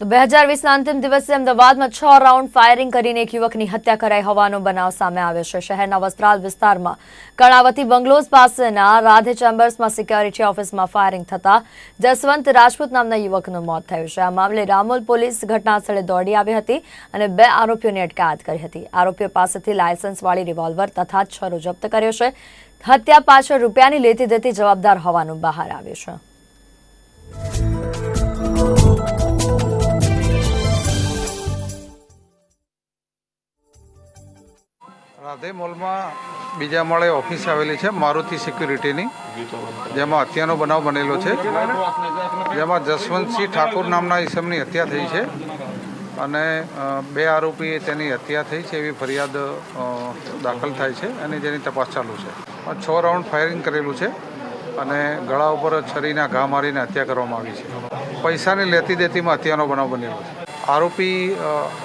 તો બે હજાર વીસના અંતિમ દિવસે અમદાવાદમાં છ રાઉન્ડ ફાયરિંગ કરીને એક યુવકની હત્યા કરાઈ હોવાનો બનાવ સામે આવ્યો છે. શહેરના વસ્ત્રાલ વિસ્તારમાં કર્ણાવતી બંગલોઝ પાસેના રાધે ચેમ્બર્સમાં સિક્યોરિટી ઓફિસમાં ફાયરિંગ થતા જસવંત રાજપૂત નામના યુવકનું મોત થયું છે. આ મામલે રામોલ પોલીસ ઘટનાસ્થળે દોડી આવી હતી અને બે આરોપીઓની અટકાયત કરી હતી. આરોપીઓ પાસેથી લાયસન્સવાળી રિવોલ્વર તથા છરો જપ્ત કર્યો છે. હત્યા પાછળ રૂપિયાની લેતી દેતી જવાબદાર હોવાનું બહાર આવ્યું છે. રાધે મોલમાં બીજા માળે ઓફિસ આવેલી છે, મારુતિ સિક્યુરિટીની. જેમાં હત્યાનો બનાવ બનેલો છે. જેમાં જસવંતસિંહ ઠાકોર નામના ઈસમની હત્યા થઈ છે. અને બે આરોપીએ તેની હત્યા થઈ છે એવી ફરિયાદ દાખલ થાય છે અને જેની તપાસ ચાલુ છે. છ રાઉન્ડ ફાયરિંગ કરેલું છે અને ગળા ઉપર છરીના ઘા મારીને હત્યા કરવામાં આવી છે. પૈસાની લેતી દેતીમાં હત્યાનો બનાવ બનેલો છે. આરોપી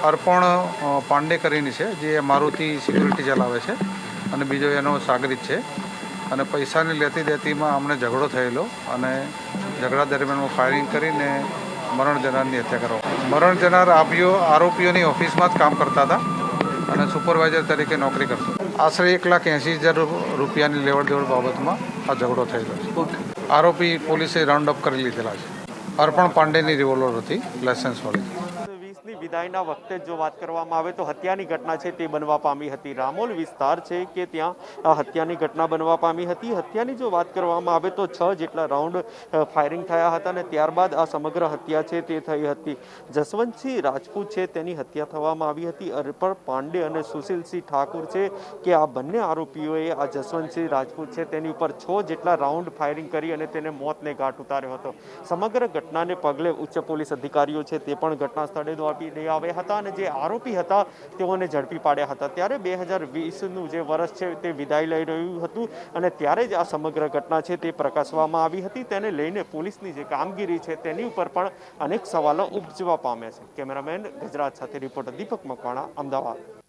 અર્પણ પાંડે કરીને છે જે મારુતિ સિક્યુરિટી ચલાવે છે અને બીજો એનો સાગરિત છે. અને પૈસાની લેતી દેતીમાં અમને ઝઘડો થયેલો અને ઝઘડા દરમિયાનમાં ફાયરિંગ કરીને મરણ જનારની હત્યા કરવા. મરણ જનાર આપીઓ આરોપીઓની ઓફિસમાં જ કામ કરતા હતા અને સુપરવાઇઝર તરીકે નોકરી કરતો. આશરે એક લાખ એંસી હજાર રૂપિયાની લેવડ દેવડ બાબતમાં આ ઝઘડો થયેલો છે. આરોપી પોલીસે રાઉન્ડ અપ કરી લીધેલા છે. અર્પણ પાંડેની રિવોલ્વર હતી લાયસન્સવાળી વિદાયના વખતે જો વાત કરવામાં આવે તો હત્યાની ઘટના છે તે બનવા પામી હતી. રામોલ વિસ્તાર છે કે ત્યાં હત્યાની ઘટના બનવા પામી હતી. હત્યાની જો વાત કરવામાં આવે તો છ જેટલા રાઉન્ડ ફાયરિંગ થયા હતા અને ત્યારબાદ આ સમગ્ર હત્યા છે તે થઈ હતી. જસવંતસિંહ રાજપૂત છે તેની હત્યા થવામાં આવી હતી. અર્પણ પાંડે અને સુશીલસિંહ ઠાકુર છે કે આ બંને આરોપીઓએ આ જસવંતસિંહ રાજપૂત છે તેની ઉપર છ જેટલા રાઉન્ડ ફાયરિંગ કરી અને તેને મોતને ઘાટ ઉતાર્યો હતો. સમગ્ર ઘટનાને પગલે ઉચ્ચ પોલીસ અધિકારીઓ છે તે પણ ઘટના સ્થળે દોડી લઈ આવ્યા હતા અને જે આરોપી હતા તેઓને ઝડપી પાડ્યા હતા. ત્યારે બે હજાર વીસનું જે વર્ષ છે તે વિદાય લઈ રહ્યું હતું અને ત્યારે જ આ સમગ્ર ઘટના છે તે પ્રકાશવામાં આવી હતી. તેને લઈને પોલીસની જે કામગીરી છે તેની ઉપર પણ અનેક સવાલો ઉપજવા પામ્યા છે. કેમેરામેન ગુજરાત સાથે રિપોર્ટર દીપક મકવાણા, અમદાવાદ.